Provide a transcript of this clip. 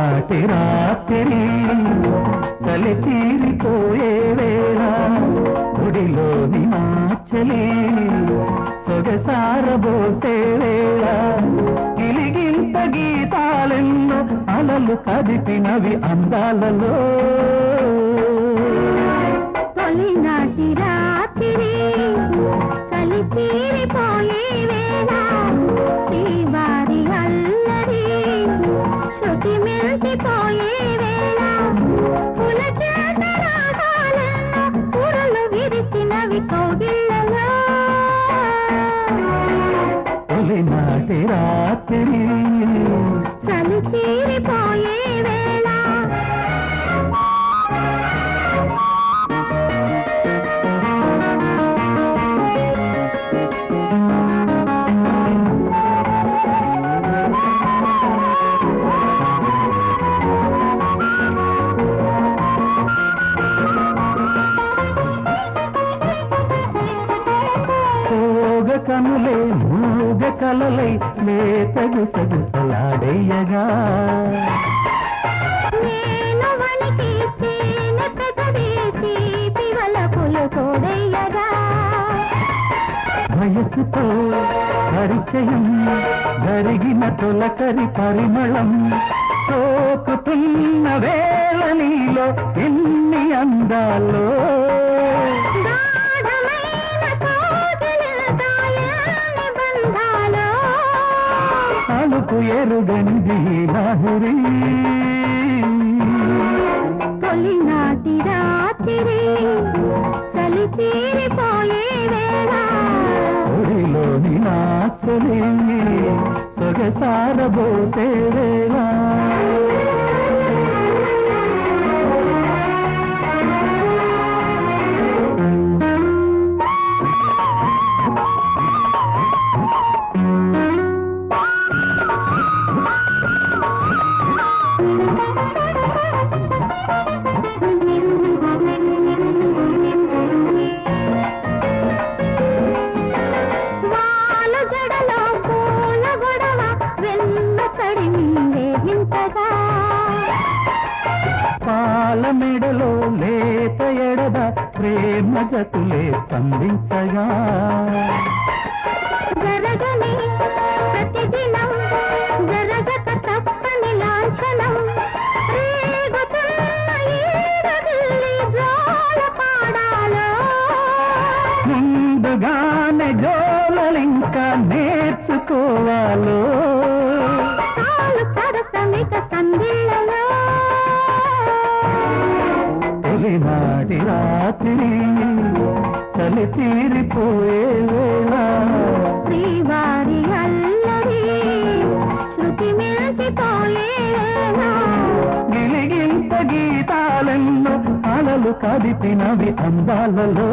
నాటి రాత్రి చలి తీరిపోయే వేళ గుడిలోని నాచలి సొగసారబోసే వేళ. గిలిగింత గీతాలెన్నో అలలు కదిపినవి అందాలలో. తొలినాటి రాత్రి చలి తీరిపోయే తొలినాటి రాత్రి కలలై పెదవి తీపి వలపులు తోడయ్యగా వయసుతో పరిచయం జరిగిన తొలకరి పరిమళం సోకుతున్న వేళ నీలో ఎన్ని అందాలో అలుపు ఎరుగనిది లాహిరి తొలినాటి రాత్రి చలి తీరిపోయే వేళ. ఒడిలోని నాచలి సొగసారబోసే వేళ. పాల మెడలో లేత ఎడద ప్రేమ జతులే స్పందించగా జరగని ప్రతిదినం జరగక తప్పని లాంఛనం. రేగుతున్న ఈరగిల్లి జోల పాడాలో. ముందుగానే జోలలింకా నేర్చుకోవాలో. రాత్రి చలి తీరిపోయే వేళ. శ్రీవారి అల్లరి శృతి మిల్చిపోయే గిలిగింత గీతాలెన్నో అలలు కదిపినవి అందాలలో.